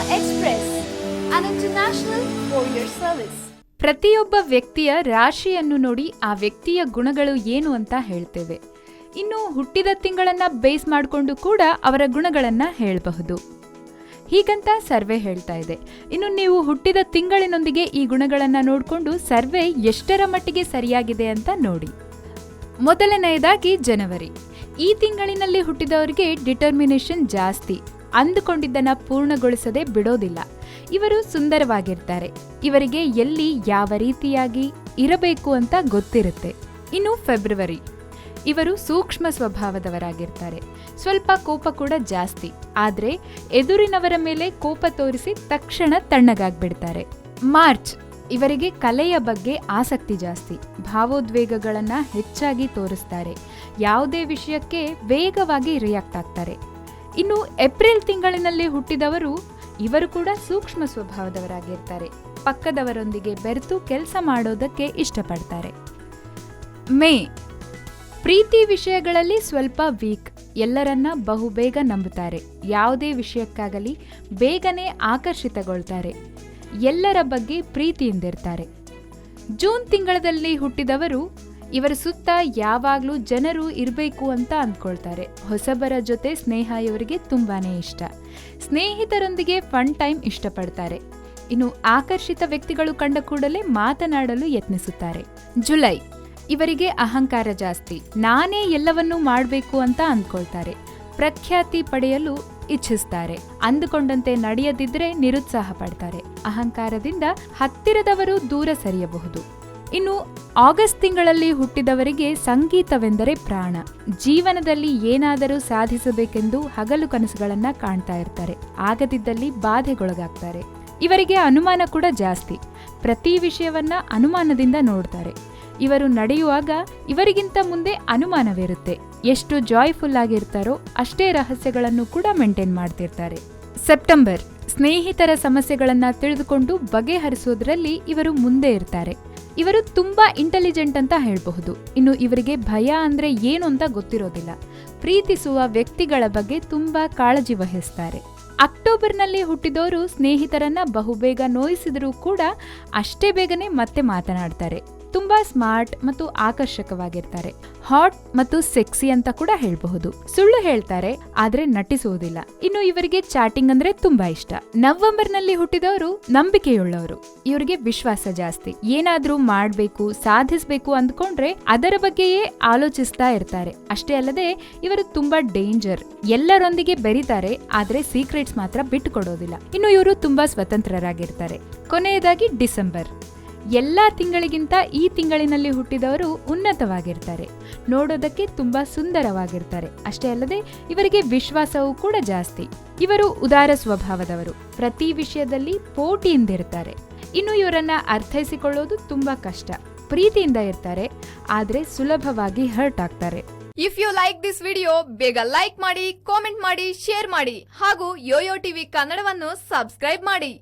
Express, an international service. ಪ್ರತಿಯೊಬ್ಬ ವ್ಯಕ್ತಿಯ ರಾಶಿಯನ್ನು ನೋಡಿ ಆ ವ್ಯಕ್ತಿಯ ಗುಣಗಳು ಏನು ಅಂತ ಹೇಳ್ತೇವೆ. ಇನ್ನು ಹುಟ್ಟಿದ ತಿಂಗಳನ್ನ ಬೇಸ್ ಮಾಡಿಕೊಂಡು ಕೂಡ ಅವರ ಗುಣಗಳನ್ನ ಹೇಳಬಹುದು. ಹೀಗಂತ ಸರ್ವೆ ಹೇಳ್ತಾ ಇದೆ. ಇನ್ನು ನೀವು ಹುಟ್ಟಿದ ತಿಂಗಳಿನೊಂದಿಗೆ ಈ ಗುಣಗಳನ್ನ ನೋಡಿಕೊಂಡು ಸರ್ವೆ ಎಷ್ಟರ ಮಟ್ಟಿಗೆ ಸರಿಯಾಗಿದೆ ಅಂತ ನೋಡಿ. ಮೊದಲನೆಯದಾಗಿ ಜನವರಿ. ಈ ತಿಂಗಳಿನಲ್ಲಿ ಹುಟ್ಟಿದವರಿಗೆ ಡಿಟರ್ಮಿನೇಷನ್ ಜಾಸ್ತಿ. ಅಂದುಕೊಂಡಿದ್ದನ್ನ ಪೂರ್ಣಗೊಳಿಸದೆ ಬಿಡೋದಿಲ್ಲ. ಇವರು ಸುಂದರವಾಗಿರ್ತಾರೆ. ಇವರಿಗೆ ಎಲ್ಲಿ ಯಾವ ರೀತಿಯಾಗಿ ಇರಬೇಕು ಅಂತ ಗೊತ್ತಿರುತ್ತೆ. ಇನ್ನು ಫೆಬ್ರವರಿ. ಇವರು ಸೂಕ್ಷ್ಮ ಸ್ವಭಾವದವರಾಗಿರ್ತಾರೆ. ಸ್ವಲ್ಪ ಕೋಪ ಕೂಡ ಜಾಸ್ತಿ. ಆದರೆ ಎದುರಿನವರ ಮೇಲೆ ಕೋಪ ತೋರಿಸಿ ತಕ್ಷಣ ತಣ್ಣಗಾಗ್ಬಿಡ್ತಾರೆ. ಮಾರ್ಚ್. ಇವರಿಗೆ ಕಲೆಯ ಬಗ್ಗೆ ಆಸಕ್ತಿ ಜಾಸ್ತಿ. ಭಾವೋದ್ವೇಗಗಳನ್ನು ಹೆಚ್ಚಾಗಿ ತೋರಿಸ್ತಾರೆ. ಯಾವುದೇ ವಿಷಯಕ್ಕೆ ವೇಗವಾಗಿ ರಿಯಾಕ್ಟ್ ಆಗ್ತಾರೆ. ಇನ್ನು ಏಪ್ರಿಲ್ ತಿಂಗಳಿನಲ್ಲಿ ಹುಟ್ಟಿದವರು ಇವರು ಕೂಡ ಸೂಕ್ಷ್ಮ ಸ್ವಭಾವದವರಾಗಿರ್ತಾರೆ. ಪಕ್ಕದವರೊಂದಿಗೆ ಬೆರೆತು ಕೆಲಸ ಮಾಡೋದಕ್ಕೆ ಇಷ್ಟಪಡ್ತಾರೆ. ಮೇ, ಪ್ರೀತಿ ವಿಷಯಗಳಲ್ಲಿ ಸ್ವಲ್ಪ ವೀಕ್. ಎಲ್ಲರನ್ನ ಬಹುಬೇಗ ನಂಬುತ್ತಾರೆ. ಯಾವುದೇ ವಿಷಯಕ್ಕಾಗಲಿ ಬೇಗನೆ ಆಕರ್ಷಿತಗೊಳ್ತಾರೆ. ಎಲ್ಲರ ಬಗ್ಗೆ ಪ್ರೀತಿಯಿಂದಿರ್ತಾರೆ. ಜೂನ್ ತಿಂಗಳಲ್ಲಿ ಹುಟ್ಟಿದವರು ಇವರ ಸುತ್ತ ಯಾವಾಗಲೂ ಜನರು ಇರಬೇಕು ಅಂತ ಅಂದ್ಕೊಳ್ತಾರೆ. ಹೊಸಬರ ಜೊತೆ ಸ್ನೇಹ ಇವರಿಗೆ ತುಂಬಾನೇ ಇಷ್ಟ. ಸ್ನೇಹಿತರೊಂದಿಗೆ ಫನ್ ಟೈಮ್ ಇಷ್ಟಪಡ್ತಾರೆ. ಇನ್ನು ಆಕರ್ಷಿತ ವ್ಯಕ್ತಿಗಳು ಕಂಡ ಕೂಡಲೇ ಮಾತನಾಡಲು ಯತ್ನಿಸುತ್ತಾರೆ. ಜುಲೈ, ಇವರಿಗೆ ಅಹಂಕಾರ ಜಾಸ್ತಿ. ನಾನೇ ಎಲ್ಲವನ್ನೂ ಮಾಡಬೇಕು ಅಂತ ಅಂದ್ಕೊಳ್ತಾರೆ. ಪ್ರಖ್ಯಾತಿ ಪಡೆಯಲು ಇಚ್ಛಿಸ್ತಾರೆ. ಅಂದುಕೊಂಡಂತೆ ನಡೆಯದಿದ್ರೆ ನಿರುತ್ಸಾಹ ಪಡ್ತಾರೆ. ಅಹಂಕಾರದಿಂದ ಹತ್ತಿರದವರು ದೂರ ಸರಿಯಬಹುದು. ಇನ್ನು ಆಗಸ್ಟ್ ತಿಂಗಳಲ್ಲಿ ಹುಟ್ಟಿದವರಿಗೆ ಸಂಗೀತವೆಂದರೆ ಪ್ರಾಣ. ಜೀವನದಲ್ಲಿ ಏನಾದರೂ ಸಾಧಿಸಬೇಕೆಂದು ಹಗಲು ಕನಸುಗಳನ್ನ ಕಾಣ್ತಾ ಇರ್ತಾರೆ. ಆಗದಿದ್ದಲ್ಲಿ ಬಾಧೆಗೊಳಗಾಗ್ತಾರೆ. ಇವರಿಗೆ ಅನುಮಾನ ಕೂಡ ಜಾಸ್ತಿ. ಪ್ರತಿ ವಿಷಯವನ್ನ ಅನುಮಾನದಿಂದ ನೋಡ್ತಾರೆ. ಇವರು ನಡೆಯುವಾಗ ಇವರಿಗಿಂತ ಮುಂದೆ ಅನುಮಾನವಿರುತ್ತೆ. ಎಷ್ಟು ಜಾಯ್ಫುಲ್ ಆಗಿರ್ತಾರೋ ಅಷ್ಟೇ ರಹಸ್ಯಗಳನ್ನು ಕೂಡ ಮೇಂಟೈನ್ ಮಾಡ್ತಿರ್ತಾರೆ. ಸೆಪ್ಟೆಂಬರ್. ಸ್ನೇಹಿತರ ಸಮಸ್ಯೆಗಳನ್ನ ತಿಳಿದುಕೊಂಡು ಬಗೆಹರಿಸೋದ್ರಲ್ಲಿ ಇವರು ಮುಂದೆ ಇರ್ತಾರೆ. ಇವರು ತುಂಬಾ ಇಂಟೆಲಿಜೆಂಟ್ ಅಂತ ಹೇಳಬಹುದು. ಇನ್ನು ಇವರಿಗೆ ಭಯ ಅಂದ್ರೆ ಏನು ಅಂತ ಗೊತ್ತಿರೋದಿಲ್ಲ. ಪ್ರೀತಿಸುವ ವ್ಯಕ್ತಿಗಳ ಬಗ್ಗೆ ತುಂಬಾ ಕಾಳಜಿ ವಹಿಸ್ತಾರೆ. ಅಕ್ಟೋಬರ್ನಲ್ಲಿ ಹುಟ್ಟಿದವರು ಸ್ನೇಹಿತರನ್ನ ಬಹುಬೇಗ ನೋಯಿಸಿದರೂ ಕೂಡ ಅಷ್ಟೇ ಬೇಗನೆ ಮತ್ತೆ ಮಾತನಾಡ್ತಾರೆ. ತುಂಬಾ ಸ್ಮಾರ್ಟ್ ಮತ್ತು ಆಕರ್ಷಕವಾಗಿರ್ತಾರೆ. ಹಾಟ್ ಮತ್ತು ಸೆಕ್ಸಿ ಅಂತ ಕೂಡ ಹೇಳಬಹುದು. ಸುಳ್ಳು ಹೇಳ್ತಾರೆ, ಆದ್ರೆ ನಟಿಸುವುದಿಲ್ಲ. ಇನ್ನು ಇವರಿಗೆ ಚಾಟಿಂಗ್ ಅಂದ್ರೆ ತುಂಬಾ ಇಷ್ಟ. ನವೆಂಬರ್ನಲ್ಲಿ ಹುಟ್ಟಿದವರು ನಂಬಿಕೆಯುಳ್ಳವರು. ಇವರಿಗೆ ವಿಶ್ವಾಸ ಜಾಸ್ತಿ. ಏನಾದ್ರೂ ಮಾಡ್ಬೇಕು, ಸಾಧಿಸ್ಬೇಕು ಅಂದ್ಕೊಂಡ್ರೆ ಅದರ ಬಗ್ಗೆಯೇ ಆಲೋಚಿಸ್ತಾ ಇರ್ತಾರೆ. ಅಷ್ಟೇ ಅಲ್ಲದೆ, ಇವರು ತುಂಬಾ ಡೇಂಜರ್. ಎಲ್ಲರೊಂದಿಗೆ ಬೆರೀತಾರೆ, ಆದ್ರೆ ಸೀಕ್ರೆಟ್ಸ್ ಮಾತ್ರ ಬಿಟ್ಟುಕೊಡೋದಿಲ್ಲ. ಇನ್ನು ಇವರು ತುಂಬಾ ಸ್ವತಂತ್ರರಾಗಿರ್ತಾರೆ. ಕೊನೆಯದಾಗಿ ಡಿಸೆಂಬರ್. ಎಲ್ಲಾ ತಿಂಗಳಿಗಿಂತ ಈ ತಿಂಗಳಿನಲ್ಲಿ ಹುಟ್ಟಿದವರು ಉನ್ನತವಾಗಿರ್ತಾರೆ. ನೋಡೋದಕ್ಕೆ ತುಂಬಾ ಸುಂದರವಾಗಿರ್ತಾರೆ. ಅಷ್ಟೇ ಅಲ್ಲದೆ ಇವರಿಗೆ ವಿಶ್ವಾಸವೂ ಕೂಡ ಜಾಸ್ತಿ. ಇವರು ಉದಾರ ಸ್ವಭಾವದವರು. ಪ್ರತಿ ವಿಷಯದಲ್ಲಿ ಪೋಟಿಯಿಂದಿರ್ತಾರೆ. ಇನ್ನು ಇವರನ್ನ ಅರ್ಥೈಸಿಕೊಳ್ಳೋದು ತುಂಬಾ ಕಷ್ಟ. ಪ್ರೀತಿಯಿಂದ ಇರ್ತಾರೆ. ಆದ್ರೆ ಸುಲಭವಾಗಿ ಹರ್ಟ್ ಆಗ್ತಾರೆ. If you like this video ಬೇಗ ಲೈಕ್ ಮಾಡಿ ಕಾಮೆಂಟ್ ಮಾಡಿ ಶೇರ್ ಮಾಡಿ ಹಾಗೂ ಯೋಯೋ ಟಿವಿ ಕನ್ನಡವನ್ನು ಸಬ್ಸ್ಕ್ರೈಬ್ ಮಾಡಿ.